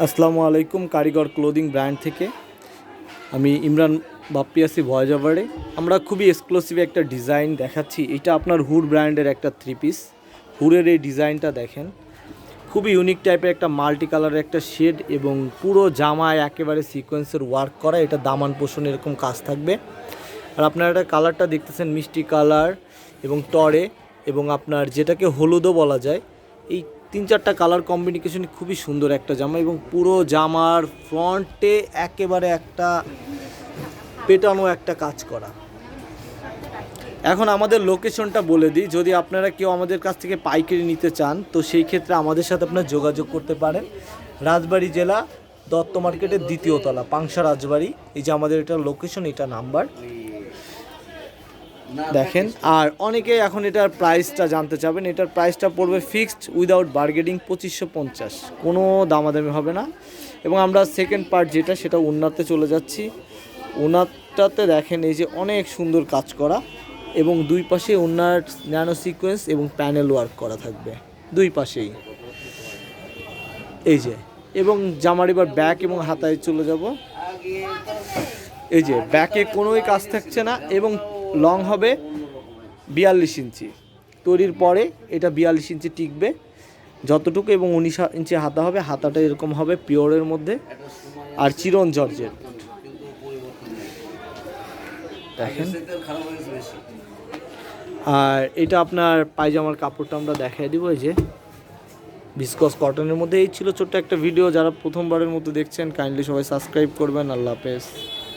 আসসালামু আলাইকুম, কারিগর ক্লোদিং ব্র্যান্ড থেকে। আমি ইমরান বাপ্পি আছি ভয়েস ওভারে। আমরা খুবই এক্সক্লুসিভ একটা ডিজাইন দেখাচ্ছি। এটা আপনার হুড ব্র্যান্ডের একটা থ্রি পিস হুডের এই ডিজাইনটা দেখেন। খুবই ইউনিক টাইপের একটা মাল্টি কালারের একটা শেড এবং পুরো জামায় একেবারে সিকোয়েন্সের ওয়ার্ক করা। এটা দামান পোষণ এরকম কাজ থাকবে। আর আপনারা এটা কালারটা দেখতেছেন মিষ্টি কালার এবং টরে এবং আপনার যেটাকে হলুদও বলা যায়, এই তিন চারটা কালার কম্বিনেশন খুবই সুন্দর একটা জামা এবং পুরো জামার ফ্রন্টে একেবারে একটা পেটানো একটা কাজ করা। এখন আমাদের লোকেশনটা বলে দিই। যদি আপনারা কেউ আমাদের কাছ থেকে পাইকারি নিতে চান, তো সেই ক্ষেত্রে আমাদের সাথে আপনারা যোগাযোগ করতে পারেন। রাজবাড়ি জেলা দত্ত মার্কেটের দ্বিতীয় তলা, পাংশা রাজবাড়ি। এই যে আমাদের এটা লোকেশন এটা নাম্বার দেখেন আর অনেকে এখন এটার প্রাইসটা জানতে চাবেন। এটার প্রাইসটা পড়বে ফিক্সড উইদাউট বার্গেনিং পঁচিশশো পঞ্চাশ। কোনো দামাদামি হবে না। এবং আমরা সেকেন্ড পার্ট যেটা সেটা উন্নাতে চলে যাচ্ছি। উন্নাতটাতে দেখেন এই যে অনেক সুন্দর কাজ করা এবং দুই পাশে উন্নার ন্যানো সিকোয়েন্স এবং প্যানেল ওয়ার্ক করা থাকবে। দুই পাশেই। এই যে এবং জামার এবার ব্যাক এবং হাতায় চলে যাব। এই যে ব্যাকে কোনোই কাজ থাকছে না এবং লং হবে বিয়াল্লিশ ইঞ্চি। তৈরির পরে এটা বিয়াল্লিশ ইঞ্চি টিকবে। যতটুকু এবং উনিশ ইঞ্চি হাতা হবে, হাতাটা এরকম হবে পিওরের মধ্যে আর চিরন জর্জের দেখেন। আর এটা আপনার পায়জামার কাপড়টা আমরা দেখাই দিব, এই যে বিসকস কটনের মধ্যে। এই ছিল ছোট্ট একটা ভিডিও যারা প্রথমবারের মতো দেখছেন কাইন্ডলি সবাই সাবস্ক্রাইব করবেন। আল্লাহ হাফেজ।